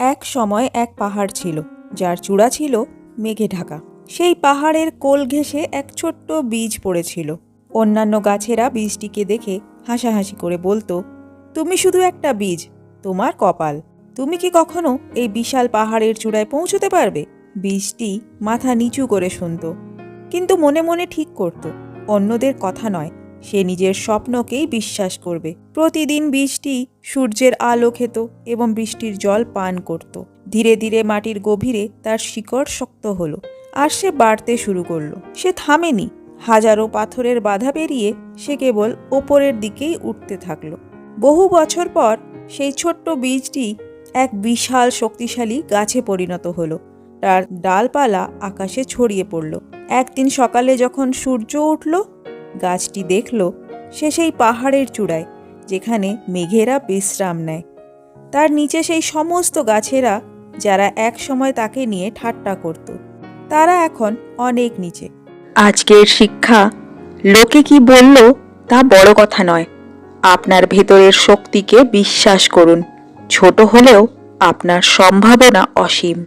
এক সময় এক পাহাড় ছিল, যার চূড়া ছিল মেঘে ঢাকা। সেই পাহাড়ের কোল ঘেঁষে এক ছোট্ট বীজ পড়েছিল। অন্যান্য গাছেরা বীজটিকে দেখে হাসাহাসি করে বলতো, তুমি শুধু একটা বীজ, তোমার কপাল। তুমি কি কখনো এই বিশাল পাহাড়ের চূড়ায় পৌঁছতে পারবে? বীজটি মাথা নিচু করে শুনত, কিন্তু মনে মনে ঠিক করত, অন্যদের কথা নয়। সে নিজের স্বপ্নকেই বিশ্বাস করবে। প্রতিদিন বৃষ্টি সূর্যের আলো খেত এবং বৃষ্টির জল পান করত। ধীরে ধীরে মাটির গভীরে তার শিকড় শক্ত হলো আর সে বাড়তে শুরু করল। সে থামেনি। হাজারো পাথরের বাধা পেরিয়ে সে কেবল ওপরের দিকেই উঠতে থাকল। বহু বছর পর সেই ছোট্ট বীজটি এক বিশাল শক্তিশালী গাছে পরিণত হলো। তার ডালপালা আকাশে ছড়িয়ে পড়ল। একদিন সকালে যখন সূর্য উঠল গাছটি দেখল, সে সেই পাহাড়ের চূড়ায়, যেখানে মেঘেরা বিশ্রাম নেয়। তার নিচে সেই সমস্ত গাছেরা, যারা এক সময় তাকে নিয়ে ঠাট্টা করত, তারা এখন অনেক নিচে। আজকের শিক্ষা, লোকে কি বলল তা বড় কথা নয়। আপনার ভেতরের শক্তিকে বিশ্বাস করুন, ছোট হলেও আপনার সম্ভাবনা অসীম।